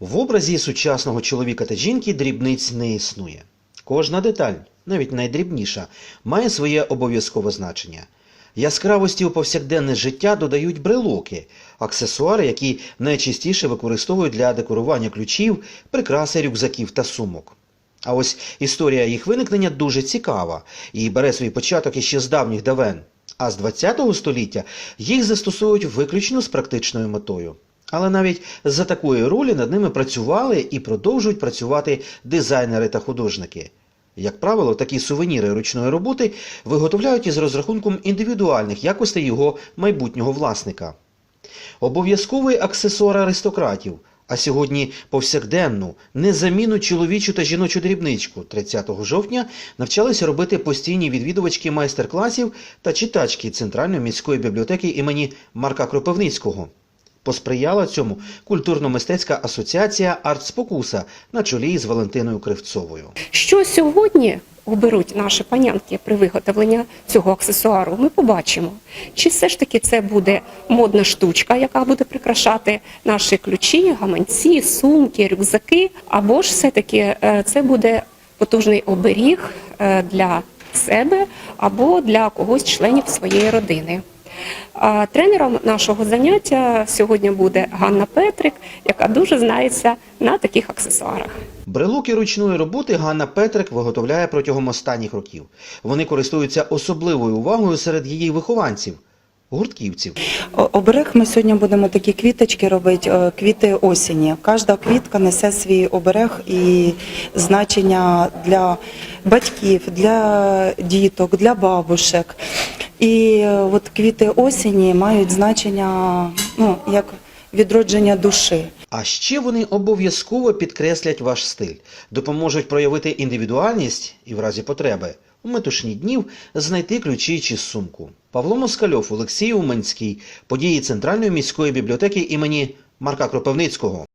В образі сучасного чоловіка та жінки дрібниць не існує. Кожна деталь, навіть найдрібніша, має своє обов'язкове значення. Яскравості у повсякденне життя додають брелоки, аксесуари, які найчастіше використовують для декорування ключів, прикраси рюкзаків та сумок. А ось історія їх виникнення дуже цікава і бере свій початок іще з давніх давен. А з ХХ століття їх застосовують виключно з практичною метою. Але навіть за такої ролі над ними працювали і продовжують працювати дизайнери та художники. Як правило, такі сувеніри ручної роботи виготовляють із розрахунком індивідуальних якостей його майбутнього власника. Обов'язковий аксесуар аристократів, а сьогодні повсякденну, незамінну чоловічу та жіночу дрібничку 30 жовтня навчалися робити постійні відвідувачки майстер-класів та читачки Центральної міської бібліотеки імені Марка Кропивницького. Посприяла цьому культурно-мистецька асоціація «Артспокуса» на чолі з Валентиною Кривцовою. Що сьогодні оберуть наші панянки при виготовленні цього аксесуару, ми побачимо. Чи все ж таки це буде модна штучка, яка буде прикрашати наші ключі, гаманці, сумки, рюкзаки, або ж все-таки е, це буде потужний оберіг е, для себе або для когось членів своєї родини. А Тренером нашого заняття сьогодні буде Ганна Петрик, яка дуже знається на таких аксесуарах. Брелоки ручної роботи Ганна Петрик виготовляє протягом останніх років. Вони користуються особливою увагою серед її вихованців гуртківців. Оберег ми сьогодні будемо такі квіточки робити, квіти осені. Кожна квітка несе свій оберег і значення для батьків, для діток, для бабушек. І е, от квіти осені мають значення ну, як відродження душі. А ще вони обов'язково підкреслять ваш стиль, допоможуть проявити індивідуальність і в разі потреби у метушні днів знайти ключі чи сумку. Павло Москальов, Олексій Уманський, події Центральної міської бібліотеки імені Марка Кропивницького.